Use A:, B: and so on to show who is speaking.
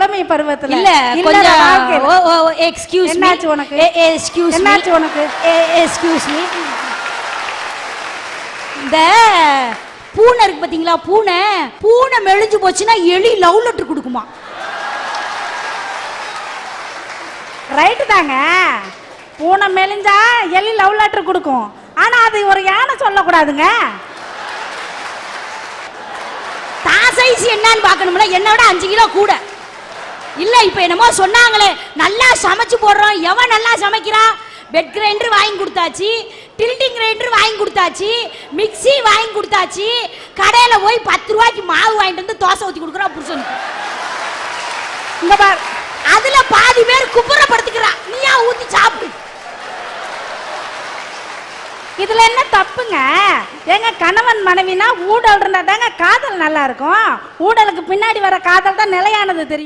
A: இளமை பருவத்துல
B: இல்ல. கொஞ்சம் எக்ஸ்கியூஸ்
A: என்னாச்சு உனக்கு?
B: எக்ஸ்கியூஸ்
A: என்னாச்சு உனக்கு?
B: எக்ஸ்கியூஸ் மீ இந்த பூனை இருக்கு பாத்தீங்களா பூனை? பூனை மெலிஞ்சு போச்சுன்னா எலி லவ் லெட்டர் கொடுக்குமா?
A: ரைட்டு தாங்க. பூனை மெலிஞ்சா எலி லவ் லெட்டர் கொடுக்கும். ஆனா அது ஒரு யானை சொல்லக்கூடாதுங்க.
B: தான் சைஸ் என்னன்னு பார்க்கணும்ல என்னை விட அஞ்சு கிலோ கூட. இல்ல இப்ப என்னமோ சொன்னாங்களே நல்லா சமைச்சு போடுறோம். எவன் நல்லா சமைக்கிறான் பெட் கிரைண்டர் வாங்கி கொடுத்தாச்சு டில்டிங் கிரைண்டர் வாங்கி கொடுத்தாச்சு மிக்ஸி வாங்கி கொடுத்தாச்சு. கடையில போய் பத்து ரூபாய்க்கு மாவு வாங்கிட்டு வந்து தோசை ஊத்தி கொடுக்குறான் புருஷன்
A: இங்க பார்
B: அதுல பாதி பேர் குப்புறப்படுத்துக்கிறான் நீயா ஊத்தி சாப்பிடு?
A: இதுல என்ன தப்புங்க? எங்க கணவன் மனைவினா ஊடல் இருந்தா தாங்க காதல் நல்லா இருக்கும். ஊடலுக்கு பின்னாடி வர காதல் தான் நிலையானது தெரியும்.